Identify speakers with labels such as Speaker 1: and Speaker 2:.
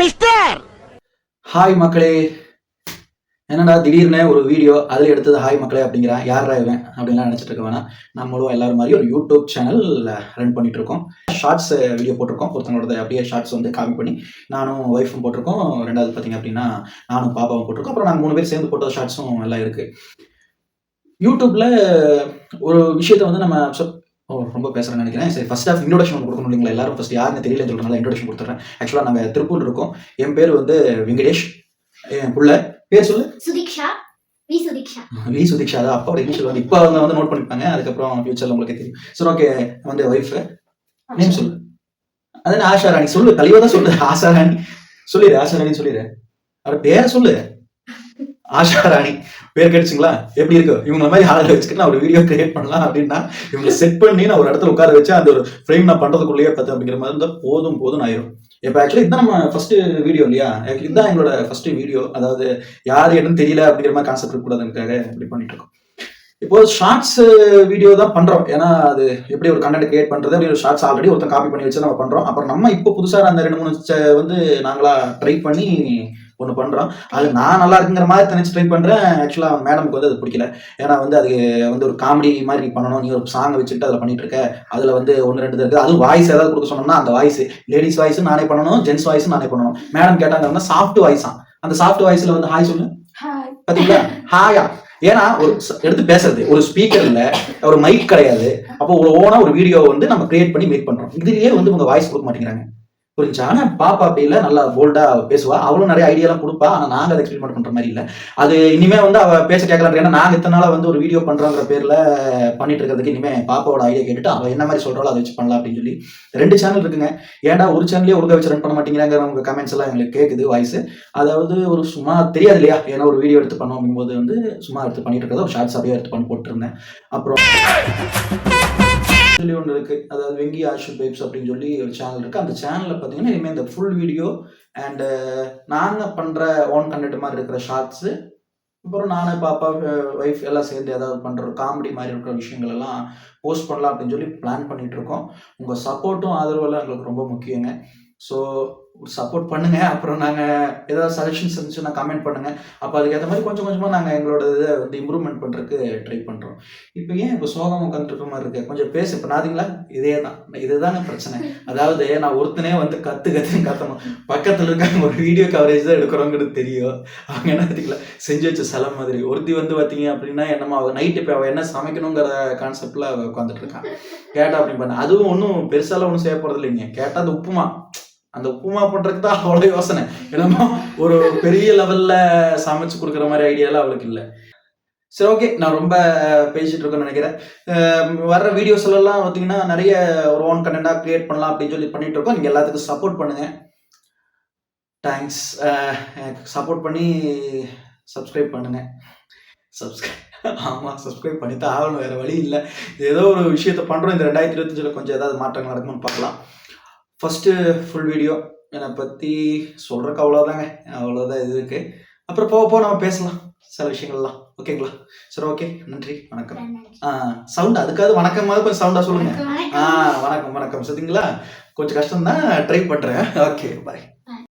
Speaker 1: Mister
Speaker 2: hi மக்களே. என்னடா திடீர்னு ஒரு வீடியோ அதில் எடுத்தது ஹாய் மக்களே அப்படிங்கிறான் யாரா இவன் அப்படின்லாம் நினச்சிட்டு இருக்க வேணாம். நம்மளும் எல்லாரும் மாதிரி ஒரு யூடியூப் சேனல் ரன் பண்ணிட்டு இருக்கோம். ஷார்ட்ஸ் வீடியோ போட்டிருக்கோம். ஒருத்தங்களோட அப்படியே ஷார்ட்ஸ் வந்து காப்பி பண்ணி நானும் ஒய்ஃபும் போட்டிருக்கோம். ரெண்டாவது பார்த்தீங்க அப்படின்னா நானும் பாப்பாவும் போட்டிருக்கோம். அப்புறம் நாங்கள் மூணு பேர் சேர்ந்து போட்ட ஷார்ட்ஸும் எல்லாம் இருக்குது யூடியூப்பில் ஒரு விஷயத்த வந்து நம்ம ஓ ரொம்ப பேசுறேன்னு நினைக்கிறேன். சரி ஃபர்ஸ்ட் ஆஃப் இன்ட்ரோடக்ஷன் கொடுக்கணும் இல்லைங்களா? எல்லாரும் ஃபர்ஸ்ட் யாருன்னு தெரியல சொல்றதுனால இன்ட்ரோடக்ஷன் கொடுத்துறேன். ஆக்சுவலாக நாங்கள் திருப்பூர் இருக்கோம். என் பேர் வந்து வெங்கடேஷ். என் புள்ள பேர் சொல்லு?
Speaker 3: சுதீக்ஷா. வி சுதீக்ஷா.
Speaker 2: வி சுதீக்ஷா அது அப்பாவோட இனிஷியல் வந்து இப்போ அவங்க வந்து நோட் பண்ணிப்பாங்க. அதுக்கப்புறம் ஃபியூச்சர்ல உங்களுக்கு தெரியும். சரி ஓகே வந்து ஒய்ஃப் நேம் சொல்லு. அது ஆஷா ராணி? சொல்லு தெளிவாக தான் சொல்லு ஆஷா ராணி. சொல்லிடு ஆஷா ராணி சொல்லிடு. அவர் பேரை சொல்லு. ஆஷா ராணி. பேர் கிடைச்சிங்களா? எப்படி இருக்கு? இவங்க மாதிரி ஆளை வச்சுக்கிட்டு நான் ஒரு வீடியோ கிரியேட் பண்ணலாம் அப்படின்னா இவங்க செட் பண்ணி நான் ஒரு இடத்துல உட்கார வச்சு அந்த ஒரு ஃப்ரேம் நான் பண்றதுக்குள்ளேயே பார்த்து அப்படிங்கிற மாதிரி இருந்தால் போதும் போதும் ஆயிரும். இப்போ ஆக்சுவலி இதுதான் நம்ம ஃபர்ஸ்ட் வீடியோ இல்லையா? ஆக்சுவலி இதுதான் எங்களோட ஃபர்ஸ்ட் வீடியோ அதாவது யார் என்னன்னு தெரியல அப்படிங்கிற மாதிரி கான்செப்ட் இருக்கக்கூடாதுக்காக இப்படி பண்ணிட்டு இருக்கோம். இப்போ ஷார்ட்ஸ் வீடியோ தான் பண்றோம். ஏன்னா அது எப்படி ஒரு கண்டென்ட் கிரியேட் பண்றது? அப்படி ஒரு ஷார்ட்ஸ் ஆல்ரெடி ஒருத்தன் காப்பி பண்ணி வச்சு நம்ம பண்றோம். அப்புறம் நம்ம இப்போ புதுசாக அந்த ரெண்டு மூணு வந்து நாங்களா ட்ரை பண்ணி ஒன்று பண்றோம். அது நான் நல்லா இருக்குங்கிற மாதிரி நினைச்சு ட்ரை பண்றேன். ஆக்சுவலா மேடம்க்கு வந்து அது பிடிக்கல. ஏன்னா வந்து அது வந்து ஒரு காமெடி மாதிரி பண்ணணும். நீ ஒரு சாங் வச்சுட்டு அதில் பண்ணிட்டு இருக்க. அதுல வந்து ஒன்று ரெண்டு இருக்கு அது வாய்ஸ் ஏதாவது கொடுக்க சொன்னோம்னா அந்த வாய்ஸ் லேடிஸ் வாய்ஸ் நானே பண்ணணும். ஜென்ஸ் வாய்ஸ் நானே பண்ணணும். மேடம் கேட்டாங்கன்னா சாஃப்ட் வாய்ஸா அந்த சாஃப்ட் வாய்ஸ்ல வந்து ஹாய் சொல்லு.
Speaker 3: ஹாய்
Speaker 2: பாத்தீங்களா? ஹாயா ஏன்னா ஒரு எடுத்து பேசுறது. ஒரு ஸ்பீக்கர் இல்ல ஒரு மைக் கிடையாது. அப்போ ஓனா ஒரு வீடியோ வந்து நம்ம கிரியேட் பண்ணி மேக் பண்றோம். இதுலயே வந்து உங்க வாய்ஸ் கொடுக்க மாட்டேங்கிறாங்க. புரிஞ்சா பாப்பா அப்படி இல்லை நல்லா போல்டா பேசுவா. அவளும் நிறைய ஐடியாலாம் கொடுப்பா. ஆனா நாங்க அதை எக்ஸ்பிளைன் பண்ற மாதிரி இல்ல. அது இனிமே வந்து அவ பேச கேட்கலாம் ஏன்னா நாங்க இத்தனை நாளாக வந்து ஒரு வீடியோ பண்றோங்கிற பேர்ல பண்ணிட்டு இருக்கிறதுக்கு இனிமே பாப்பாவோட ஐடியா கேட்டுட்டு அவ என்ன மாதிரி சொல்கிறாளோ அதை வச்சு பண்ணலாம் அப்படின்னு சொல்லி ரெண்டு சேனல் இருக்குங்க. ஏன்டா ஒரு சேனலே ஒழுங்க வச்சு ரன் பண்ண மாட்டேங்கிறாங்க உங்க கமெண்ட்ஸ் எல்லாம் எங்களுக்கு கேக்குது வாய்ஸ் அதாவது ஒரு சும்மா தெரியாது இல்லையா? ஏன்னா ஒரு வீடியோ எடுத்து பண்ணோம் அப்படிங்கும்போது வந்து சும்மா எடுத்து பண்ணிட்டு இருக்கிறத ஒரு ஷார்ட்ஸ் அப்படியே எடுத்து பண்ணி போட்டுருந்தேன். அப்புறம் சொல்லி ஒன்று இருக்குது அதாவது வெங்கி ஆஷு பேப்ஸ் அப்படின்னு சொல்லி ஒரு சேனல் இருக்குது அந்த சேனலில் பார்த்தீங்கன்னா இனிமேல் இந்த ஃபுல் வீடியோ அண்டு நாங்கள் பண்ணுற ஓன் கண்டென்ட் மாதிரி இருக்கிற ஷார்ட்ஸு அப்புறம் நானும் பாப்பா ஒய்ஃப் எல்லாம் சேர்ந்து ஏதாவது பண்ணுற காமெடி மாதிரி இருக்கிற விஷயங்கள் எல்லாம் போஸ்ட் பண்ணலாம் அப்படின்னு சொல்லி பிளான் பண்ணிகிட்ருக்கோம் இருக்கோம். உங்க சப்போர்ட்டும் ஆதரவெல்லாம் எங்களுக்கு ரொம்ப முக்கியங்க. ஸோ சப்போர்ட் பண்ணுங்க. அப்புறம் நாங்கள் ஏதாவது சஜஷன்ஸ் இருந்துச்சுன்னா கமெண்ட் பண்ணுங்க. அப்போ அதுக்கேற்ற மாதிரி கொஞ்சம் கொஞ்சமாக நாங்கள் எங்களோட இதை வந்து இம்ப்ரூவ்மெண்ட் பண்ணுறதுக்கு ட்ரை பண்ணுறோம் இப்போ ஏன் இப்போ சோகம் உட்காந்துருக்க மாதிரி இருக்கு? கொஞ்சம் பேச. இப்போ நாதிங்களா இதே தான். இதுதாங்க பிரச்சனை. அதாவது நான் ஒருத்தனே வந்து கத்து கத்துன்னு கத்தணும் பக்கத்தில் இருக்க ஒரு வீடியோ கவரேஜ் தான் எடுக்கிறோங்கிறது தெரியும். அவங்க என்ன தெரியல செஞ்சு வச்ச செல மாதிரி. ஒருத்தி வந்து பார்த்தீங்க அப்படின்னா என்னமா அவள் நைட்டு இப்போ அவள் என்ன சமைக்கணுங்கிற கான்செப்டில் அவ உட்காந்துட்டு இருக்கான் கேட்டா அப்படின்னு பண்ண. அதுவும் ஒன்றும் பெருசாலாம் ஒன்றும் செய்ய போகிறது இல்லைங்க கேட்டால் அது உப்புமா. அந்த உப்புமா பண்றதுக்கு தான் அவ்வளோ யோசனை. என்னமோ ஒரு பெரிய லெவல்ல சமைச்சு கொடுக்குற மாதிரி ஐடியாலாம் அவளுக்கு இல்லை. சரி ஓகே நான் ரொம்ப பேசிட்டு இருக்கேன்னு நினைக்கிறேன். வர்ற வீடியோஸ் எல்லாம் பார்த்தீங்கன்னா நிறைய ஒரு ஓன் கண்டென்ட்டாக கிரியேட் பண்ணலாம் அப்படின்னு சொல்லி பண்ணிட்டு இருக்கோம். நீங்கள் எல்லாத்துக்கும் சப்போர்ட் பண்ணுங்க. தேங்க்ஸ் சப்போர்ட் பண்ணி சப்ஸ்கிரைப் பண்ணுங்க. சப்ஸ்கிரைப் ஆமாம் சப்ஸ்கிரைப் பண்ணி தான் ஆகணும். வேறு வழி இல்லை. ஏதோ ஒரு விஷயத்த பண்ணுறோம் இந்த ரெண்டாயிரத்தி இருபத்தஞ்சில் கொஞ்சம் ஏதாவது மாற்றங்கள் நடக்கும்னு பார்க்கலாம். ஃபஸ்ட்டு ஃபுல் வீடியோ என்னை பற்றி சொல்கிறக்கு அவ்வளோதாங்க அவ்வளோதான் இது இருக்கு. அப்புறம் போக போக நம்ம பேசலாம். சில விஷயங்கள்லாம். ஓகேங்களா? சரி ஓகே. நன்றி. வணக்கம். ஆ சவுண்ட் அதுக்காவது வணக்கமாவது கொஞ்சம் சவுண்டாக சொல்லுங்க. ஆ வணக்கம் வணக்கம். சரிங்களா? கொஞ்சம் கஷ்டம் தான் ட்ரை பண்ணுறேன் ஓகே பாய்